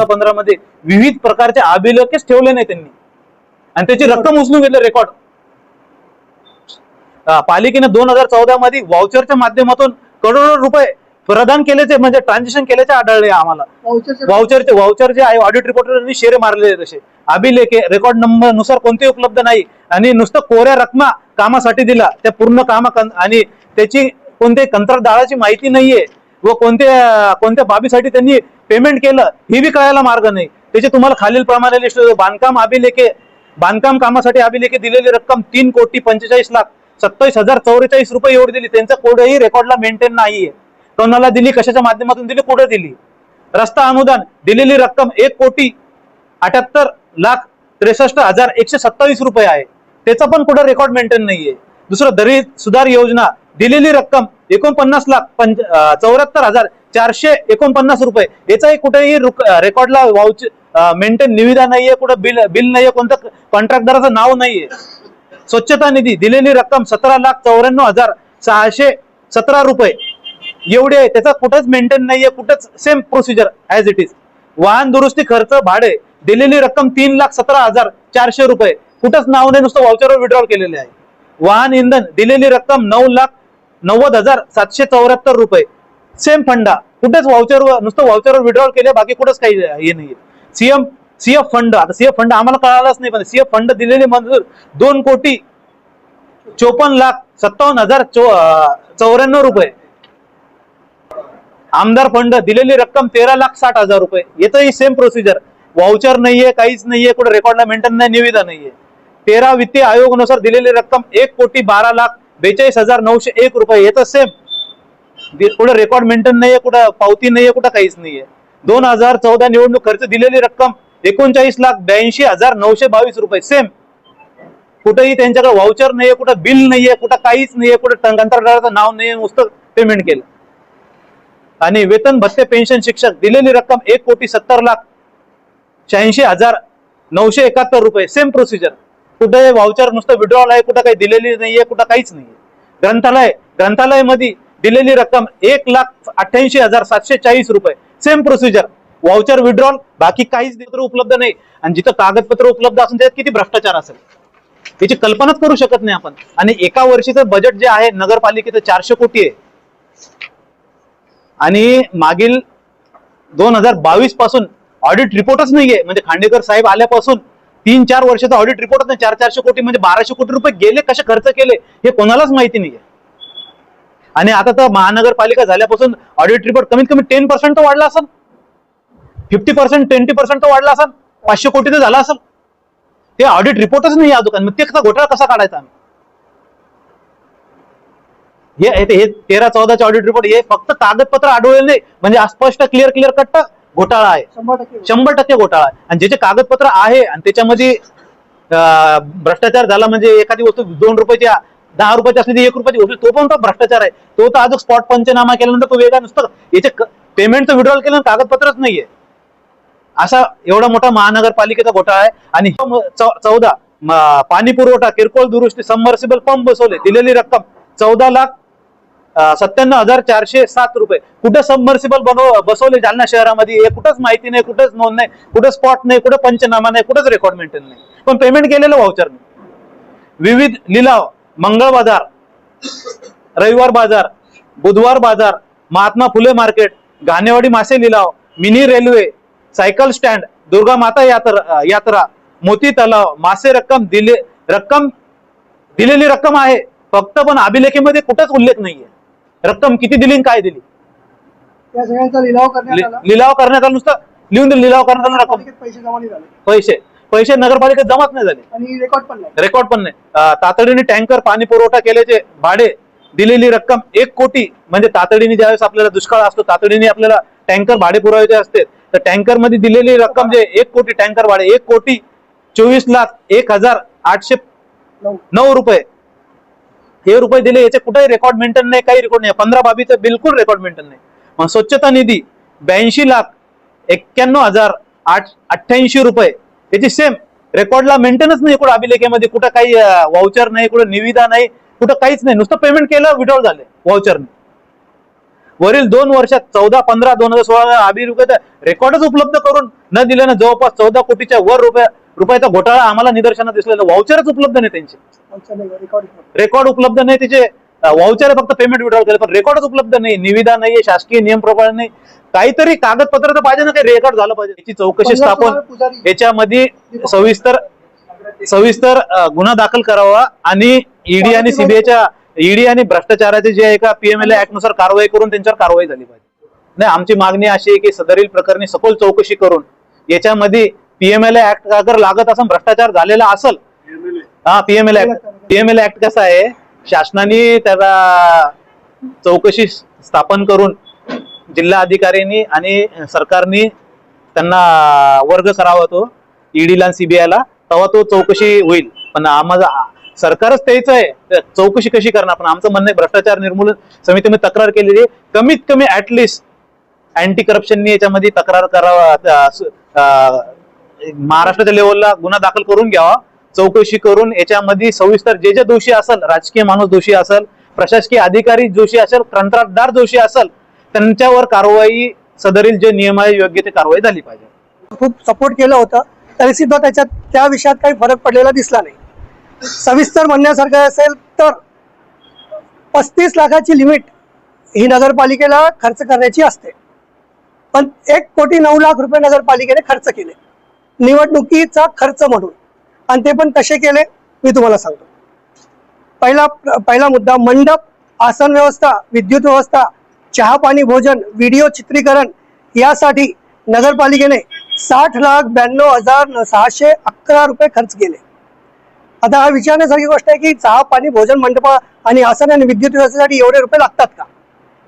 चौदा पंधरा मध्ये विविध प्रकारचे अभिलेखच ठेवले नाही त्यांनी. आणि त्याची रक्कम उचलून घेतली रेकॉर्ड पालिकेने दोन हजार चौदा मध्ये व्हाउचरच्या माध्यमातून करोडो रुपये प्रदान केल्याचे म्हणजे ट्रान्झॅक्शन केल्याचे आढळले आम्हाला. व्हाउचरचे आहे ऑडिट रिपोर्टरनी शेरे मारलेले तसे. अभिलेखे रेकॉर्ड नंबरनुसार कोणतेही उपलब्ध नाही. आणि नुसतं कोऱ्या रकमा कामासाठी दिला. त्या पूर्ण काम आणि त्याची कोणत्याही कंत्राटदाराची माहिती नाहीये. व कोणत्या कोणत्या बाबीसाठी त्यांनी पेमेंट केलं हे बी कळायला मार्ग नाही. त्याचे तुम्हाला खालील प्रमाणे लिस्ट बांधकाम अभिलेखे बांधकाम कामासाठी अभिलेखे दिलेली रक्कम तीन कोटी पंचेचाळीस लाख सत्तावीस हजार चौवेचाळीस रुपये एवढी दिली. त्यांचा कोणत्याही रेकॉर्डला मेंटेन नाहीये. कोणाला दिली कशाच्या माध्यमातून दिली कुठे दिली? रस्ता अनुदान दिलेली रक्कम एक कोटी अठ्याहत्तर लाख त्रेसष्ट हजार एकशे सत्तावीस रुपये आहे. त्याचा पण कुठं रेकॉर्ड मेंटेन नाहीये. दुसरं दरी सुधार योजना दिलेली रक्कम एकोणपन्नास लाख पंच चौऱ्याहत्तर हजार चारशे एकोणपन्नास रुपये. याचाही कुठेही रुक- रेकॉर्डला वाउच मेंटेन निविदा नाहीये कुठं बिल बिल नाहीये कोणतं कॉन्ट्रॅक्टदाराचं नाव नाहीये. स्वच्छता निधी दिलेली रक्कम सतरा लाख चौऱ्याण्णव हजार सहाशे सतरा रुपये. एवढे आहे. त्याचा कुठंच मेंटेन नाहीये कुठंच same procedure as it is वाहन दुरुस्ती खर्च भाडे दिलेली रक्कम तीन लाख सतरा हजार चारशे रुपये. कुठंच नाव नाही नुसतं वाउचरवर विड्रॉल केलेले आहे. वाहन इंधन दिलेली रक्कम नऊ लाख नव्वद हजार सातशे चौऱ्याहत्तर रुपये. सेम फंडा कुठेच वाउचरवर नुसतं व्हाउचरवर विड्रॉल केले बाकी कुठेच काही हे नाही सीएम सीएफ फंड आता सीएफ फंड आम्हाला कळालाच नाही पण सीएफ फंड दिलेले मंजूर दोन कोटी चोपन्न लाख सत्तावन्न हजार चौऱ्याण्णव रुपये. आमदार फंड दिलेली रक्कम तेरा लाख साठ हजार रुपये. येतही सेम प्रोसिजर वाउचर नाहीये काहीच नाहीये कुठे रेकॉर्डला मेंटेन नाही निविदा नाहीये. तेरा वित्तीय आयोगानुसार दिलेली रक्कम एक कोटी बारा लाख बेचाळीस हजार नऊशे एक रुपये येत सेम कुठं रेकॉर्ड मेंटेन नाहीये कुठं पावती नाहीये कुठं काहीच नाहीये. दोन हजार चौदा निवडणूक खर्च दिलेली रक्कम एकोणचाळीस लाख ब्याऐंशी हजार नऊशे बावीस रुपये सेम कुठेही त्यांच्याकडे व्हाउचर नाहीये कुठं बिल नाहीये कुठं काहीच नाहीये कुठं कंत्राटदाराचं नाव नाहीये नुसतं पेमेंट केलं. आणि वेतन भत्ते पेन्शन शिक्षक दिलेली रक्कम एक कोटी सत्तर लाख शहाऐंशी हजार नऊशे एकाहत्तर रुपये सेम प्रोसिजर कुठे व्हाउचर नुसतं विड्रॉल आहे कुठं काही दिलेली नाहीये कुठं काहीच नाहीये. ग्रंथालय ग्रंथालयमध्ये दिलेली रक्कम एक लाख अठ्ठ्याऐंशी हजार सातशे चाळीस रुपये. सेम प्रोसिजर व्हाउचर विड्रॉल बाकी काहीच उपलब्ध नाही. आणि जिथं कागदपत्र उपलब्ध असून त्यात किती भ्रष्टाचार असेल? याची कल्पनाच करू शकत नाही आपण. आणि एका वर्षीचं बजेट जे आहे नगरपालिकेचं चारशे कोटी आहे. आणि मागील दोन हजार बावीसपासून ऑडिट रिपोर्टच नाहीये. म्हणजे खांडेकर साहेब आल्यापासून तीन चार वर्षाचा ऑडिट रिपोर्ट नाही चार चारशे कोटी म्हणजे बाराशे कोटी रुपये गेले कसे खर्च केले हे कोणालाच माहिती नाहीये. आणि आता तर महानगरपालिका झाल्यापासून ऑडिट रिपोर्ट कमीत कमी टेन पर्सेंट तर वाढला असेल. फिफ्टी पर्सेंट ट्वेंटी पर्सेंट तर वाढला असेल. पाचशे कोटी तर झाला असेल. ते ऑडिट रिपोर्टच नाही या दुकान. मग ते कसा घोटाळा कसा काढायचा आम्ही? हे हे तेरा चौदाचे ऑडिट रिपोर्ट हे फक्त कागदपत्र आढळले नाही. म्हणजे अस्पष्ट क्लिअर क्लिअर कट घोटाळा आहे. शंभर टक्के घोटाळा. आहे. आणि ज्याचे कागदपत्र आहे आणि त्याच्यामध्ये भ्रष्टाचार झाला म्हणजे एखादी वस्तू दोन रुपयाची दहा रुपयाची असली एक रुपयाची वस्तू तो पण तो भ्रष्टाचार आहे. तो तर अजून स्पॉट पंचनामा केल्यानंतर तो वेगळा नुसतं याचे पेमेंटचं विड्रॉल केलं कागदपत्रच नाहीये. असा एवढा मोठा महानगरपालिकेचा घोटाळा आहे. आणि चौदा पाणी पुरवठा किरकोळ दुरुस्ती सबमर्सिबल पंप बसवले दिलेली रक्कम चौदा लाख सत्त्याण्णव हजार चारशे सात रुपये. कुठं सबमर्सिबल बनव बसवले जालना शहरामध्ये हे कुठंच माहिती नाही कुठंच नोंद नाही कुठं स्पॉट नाही कुठं पंचनामा नाही कुठंच रेकॉर्ड मेंटेन नाही. पण पेमेंट केलेलं व्हाउचर नाही विविध लिलाव मंगळ बाजार रविवार बाजार बुधवार बाजार महात्मा फुले मार्केट घाणेवाडी मासे लिलाव mini railway cycle stand Durga माता यात्रा यात्रा मोती तलाव मासे रक्कम दिले रक्कम दिलेली रक्कम आहे. फक्त पण अभिलेखेमध्ये कुठंच उल्लेख नाहीये. रक्कम किती दिली आणि काय दिली? सगळ्यांचा लिलाव करण्यात लि- आला. लिलाव करण्यात आला नुसतं? लिहून दिलं लिलाव करण्यात आला रक्कम. पालिकेत पैसे जमा नाही झाले. पैसे. पैसे नगरपालिकेत जमाच नाही झाले. आणि रेकॉर्ड पण नाही. रेकॉर्ड पण नाही. अं, तातडीने टँकर पाणी पुरवठा केल्याचे भाडे दिलेली रक्कम एक कोटी. म्हणजे तातडीने ज्यावेळेस आपल्याला दुष्काळ असतो तातडीने आपल्याला टँकर भाडे पुरवायचे असते तर टँकरमध्ये दिलेली रक्कम जे एक कोटी टँकर भाडे एक कोटी चोवीस लाख एक हजार आठशे नऊ. नऊ रुपये. हे रुपये दिले याचे कुठेही रेकॉर्ड मेंटेन नाही काही रेकॉर्ड नाही. पंधरा बाबीचं बिलकुल रेकॉर्ड मेंटेन नाही. मग स्वच्छता निधी ब्याऐंशी लाख एक्क्याण्णव हजार आठ अठ्ठ्याऐंशी रुपये. याची सेम रेकॉर्डला मेंटेनच नाही कुठं अभिलेखेमध्ये कुठं काही वाउचर नाही कुठं निविदा नाही कुठं काहीच नाही. नुसतं पेमेंट केलं विड्रॉल झाले वाउचरने वरील दोन वर्षात चौदा पंधरा दोन हजार सोळा अभिरुपये रेकॉर्डच उपलब्ध करून न दिल्यानं जवळपास चौदा कोटीच्या वर रुपया रुपयाचा घोटाळा आम्हाला निदर्शनात दिसलेला व्हाउचरच उपलब्ध नाही त्यांचे. रेकॉर्ड उपलब्ध नाही तिचे वाउचर फक्त पेमेंट विड्रॉल केले पण रेकॉर्डच उपलब्ध नाही निविदा नाहीये शासकीय नियम प्रमाणे नाही. काहीतरी कागदपत्र तर पाहिजे ना काही रेकॉर्ड झालं पाहिजे. याची चौकशी स्थापन याच्यामध्ये सविस्तर सविस्तर गुन्हा दाखल करावा आणि ईडी आणि सीबीआयच्या ईडी आणि भ्रष्टाचाराचे जे आहे का पीएमएल ऍक्टनुसार कारवाई करून त्यांच्यावर कारवाई झाली पाहिजे. नाही आमची मागणी अशी आहे की सदरील प्रकरणी सखोल चौकशी करून याच्यामध्ये पीएमएल ऍक्ट अगर लागत असेल भ्रष्टाचार झालेला असेल हा पीएमएल ऍक्ट पीएमएल ऍक्ट कसा आहे? शासनाने त्याला चौकशी स्थापन करून जिल्हा अधिकाऱ्यांनी आणि सरकारनी त्यांना वर्ग करावा तो ईडीला आणि सीबीआयला तेव्हा तो चौकशी होईल. पण आम्हाला सरकारच त्याच आहे. चौकशी कशी करणार? पण आमचं म्हणणं भ्रष्टाचार निर्मूलन समितीमध्ये तक्रार केलेली आहे. कमीत कमी ऍटलिस्ट अँटी करप्शननी याच्यामध्ये तक्रार करावा महाराष्ट्राच्या लेवलला गुन्हा दाखल करून घ्यावा. चौकशी करून याच्यामध्ये सविस्तर जे जे दोषी असेल राजकीय माणूस दोषी असेल प्रशासकीय अधिकारी दोषी असेल कंत्राटदार दोषी असेल त्यांच्यावर कारवाई सदरील जे नियम आहे योग्य ते कारवाई झाली पाहिजे. खूप सपोर्ट केलं होतं. तरी सुद्धा त्याच्यात त्या विषयात काही फरक पडलेला दिसला नाही. सविस्तर म्हणण्यासारखं असेल तर पस्तीस लाखाची लिमिट ही नगरपालिकेला खर्च करण्याची असते. पण एक कोटी नऊ लाख रुपये नगरपालिकेने खर्च केले. निवडणुकीचा खर्च म्हणून. आणि ते पण कसे केले मी तुम्हाला सांगतो. पहिला पहिला मुद्दा मंडप आसन व्यवस्था विद्युत व्यवस्था चहा पाणी भोजन व्हिडिओ चित्रीकरण यासाठी नगरपालिकेने साठ लाख ब्याण्णव हजार सहाशे अकरा रुपये खर्च केले. आता हा विचारण्यासारखी गोष्ट आहे की चहा पाणी भोजन मंडप आणि आसन आणि विद्युत व्यवस्थेसाठी एवढे रुपये लागतात का?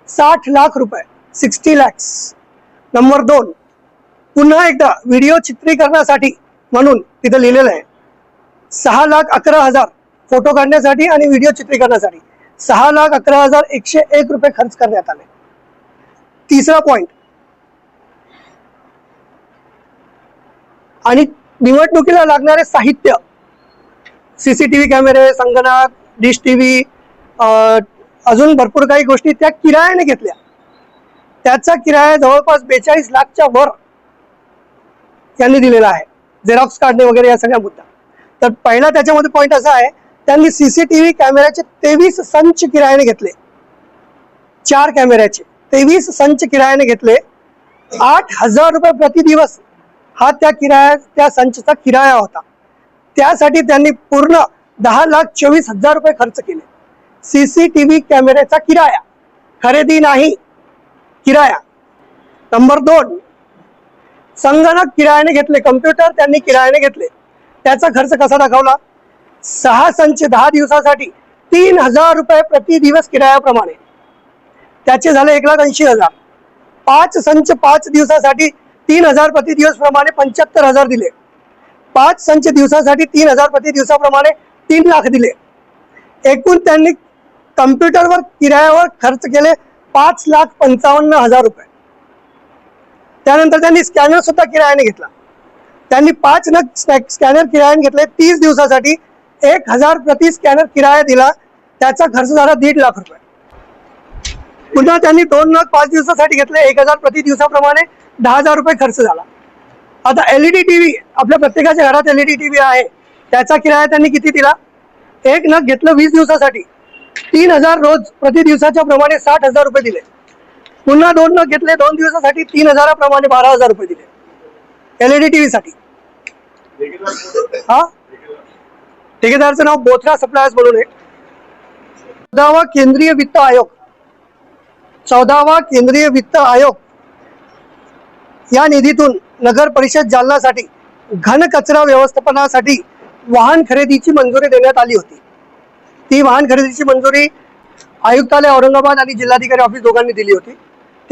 साठ लाख रुपये सिक्स्टी लॅक्स नंबर दोन पुन्हा एकदा व्हिडिओ चित्रीकरणासाठी म्हणून तिथं लिहिलेलं आहे. सहा लाख अकरा हजार फोटो काढण्यासाठी आणि व्हिडिओ चित्रीकरणासाठी सहा लाख अकरा हजार एकशे एक रुपये खर्च करण्यात आले. तिसरा पॉइंट आणि निवडणुकीला लागणारे साहित्य सीसीटीव्ही कॅमेरे संगणक डिश टीव्ही अजून भरपूर काही गोष्टी त्या किरायाने घेतल्या. त्याचा किराया जवळपास बेचाळीस लाखच्या वर यांनी दिलेला आहे. झेरॉक्स काढणे वगैरे या सगळ्या मुद्दा. तर पहिला त्याच्यामध्ये पॉईंट असा आहे त्यांनी सीसीटीव्ही कॅमेऱ्याचे तेवीस संच किरायाने घेतले. चार कॅमेऱ्याचे तेवीस संच किरायाने घेतले. आठ हजार रुपये प्रति दिवस हा त्या किराया त्या संचचा किराया होता. त्यासाठी त्यांनी पूर्ण दहा लाख चोवीस हजार रुपये खर्च केले. सीसीटीव्ही कॅमेऱ्याचा किराया. खरेदी नाही. किराया. नंबर दोन संगणक किरायाने घेतले कम्प्युटर त्यांनी किरायाने घेतले. त्याचा खर्च कसा दाखवला? सहा संच दहा दिवसासाठी तीन हजार रुपये प्रति दिवस किरायाप्रमाणे. त्याचे झाले एक लाख ऐंशी हजार. पाच संच पाच दिवसासाठी तीन हजार प्रति दिवस प्रमाणे पंच्याहत्तर हजार दिले. पाच संच दिवसासाठी तीन हजार प्रति दिवसाप्रमाणे तीन लाख दिले. एकूण त्यांनी कम्प्युटरवर किरायावर खर्च केले पाच लाख पंचावन्न हजार रुपये. त्यानंतर त्यांनी स्कॅनर सुद्धा किरायाने घेतला. त्यांनी पाच नग स्कॅनर किरायाने घेतले तीस दिवसासाठी एक हजार प्रति स्कॅनर किराया दिला. त्याचा खर्च झाला दीड लाख रुपये. पुन्हा त्यांनी दोन नग पाच दिवसासाठी घेतले एक हजार प्रति दिवसाप्रमाणे दहा हजार रुपये खर्च झाला. आता एलईडी टीव्ही आपल्या प्रत्येकाच्या घरात एलईडी टीव्ही आहे. त्याचा किराया त्यांनी किती दिला? एक नग घेतलं वीस दिवसासाठी. तीन हजार रोज प्रति दिवसाच्या प्रमाणे साठ हजार रुपये दिले. पुन्हा दोन न घेतले दोन दिवसासाठी तीन हजाराप्रमाणे बारा हजार रुपये दिले. एलईडी टीव्ही साठी. हा? ठेकेदारचं नाव बोथरा सप्लायर्स म्हणून आहे. चौदावा केंद्रीय वित्त आयोग. चौदावा केंद्रीय वित्त आयोग. या निधीतून नगर परिषद जालनासाठी घन कचरा व्यवस्थापनासाठी वाहन खरेदीची मंजुरी देण्यात आली होती. ती वाहन खरेदीची मंजुरी आयुक्तालय औरंगाबाद आणि जिल्हाधिकारी ऑफिस दोघांनी दिली होती.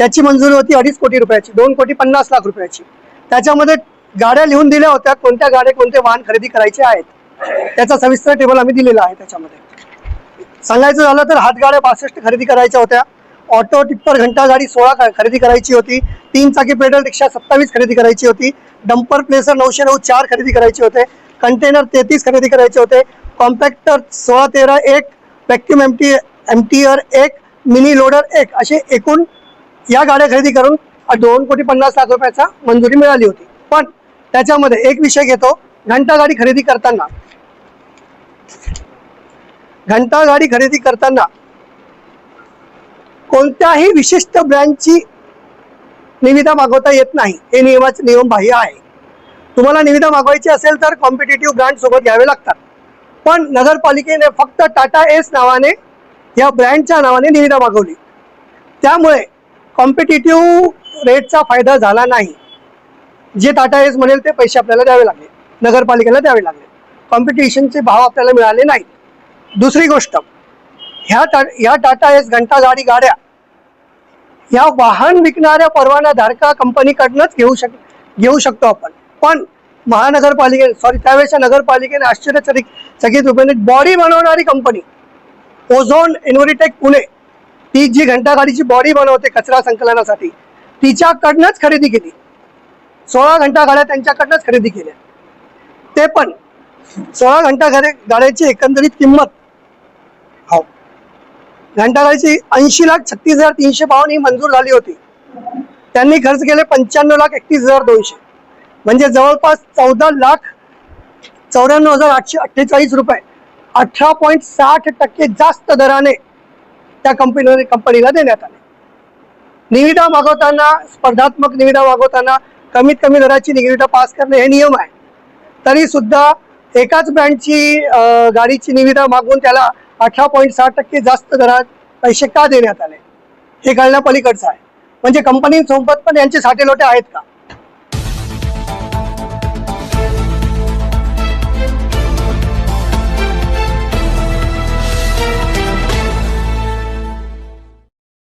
त्याची मंजुरी होती अडीच कोटी रुपयाची दोन कोटी पन्नास लाख रुपयाची. त्याच्यामध्ये गाड्या लिहून दिल्या होत्या कोणत्या गाड्या कोणते वाहन खरेदी करायचे आहेत. त्याचा सविस्तर टेबल आम्ही दिलेला आहे त्याच्यामध्ये. सांगायचं झालं तर हातगाड्या बासष्ट खरेदी करायच्या होत्या. ऑटो टिप्पर घंटा गाडी सोळा खरेदी करायची होती. तीन चाकी पेडल रिक्षा सत्तावीस खरेदी करायची होती. डंपर प्लेसर नऊशे नऊ चार खरेदी करायचे होते. कंटेनर तेहतीस खरेदी करायचे होते. कॉम्पॅक्टर सोळा तेरा एक vacuum M T M tier एक मिनी लोडर एक असे एकूण या गाड्या खरेदी करून दोन कोटी पन्नास लाख रुपयाचा मंजुरी मिळाली होती. पण त्याच्यामध्ये एक विषय घेतो. घंटा गाडी खरेदी करताना घंटा गाडी खरेदी करताना कोणत्याही विशिष्ट ब्रँडची निविदा मागवता येत नाही. हे नियमाचे नियम बाह्य आहे. तुम्हाला निविदा मागवायची असेल तर कॉम्पिटेटिव्ह ब्रँड सोबत घ्यावे लागतात. पण नगरपालिकेने फक्त टाटा एस नावाने या ब्रँडच्या नावाने निविदा मागवली. त्यामुळे कॉम्पिटेटिव्ह रेटचा फायदा झाला नाही. जे टाटा एस म्हणेल ते पैसे आपल्याला द्यावे लागले. नगरपालिकेला द्यावे लागले. कॉम्पिटिशनचे भाव आपल्याला मिळाले नाहीत. दुसरी गोष्ट ह्या टा ह्या टाटा एस घंटा गाडी गाड्या या वाहन विकणाऱ्या परवाना धारका कंपनीकडनंच घेऊ शक घेऊ शकतो आपण. पण महानगरपालिके सॉरी त्यावेळेच्या नगरपालिकेने आश्चर्यचकित चकित रूपाने बॉडी बनवणारी कंपनी ओझोन इन्व्हरिटेक पुणे ती जी घंटा गाडीची बॉडी बनवते कचरा संकलनासाठी. तिच्याकडनंच खरेदी केली. सोळा घंटा गाड्या त्यांच्याकडनंच खरेदी केल्या. ते पण सोळा घंटा गाड्या गाड्याची एकंदरीत किंमत. हो. घंटा गाडीची ऐंशी लाख छत्तीस हजार तीनशे बावन्न ही मंजूर झाली होती. त्यांनी खर्च केले पंच्याण्णव लाख एकतीस हजार दोनशे. म्हणजे जवळपास चौदा लाख चौऱ्याण्णव हजार आठशे अठ्ठेचाळीस रुपये. अठरा पॉईंट साठ टक्के जास्त दराने त्या कंपनीने कंपनीला देण्यात आले. निविदा मागवताना स्पर्धात्मक निविदा मागवताना कमीत कमी दराची निविदा पास करणे हे नियम आहे. तरी सुद्धा एकाच ब्रँडची गाडीची निविदा मागवून त्याला अठरा पॉईंट सहा टक्के जास्त दरात पैसे का देण्यात आले? हे कळण्यापलीकडचं आहे. म्हणजे कंपनीसोबत पण यांचे साठे लोटे आहेत का?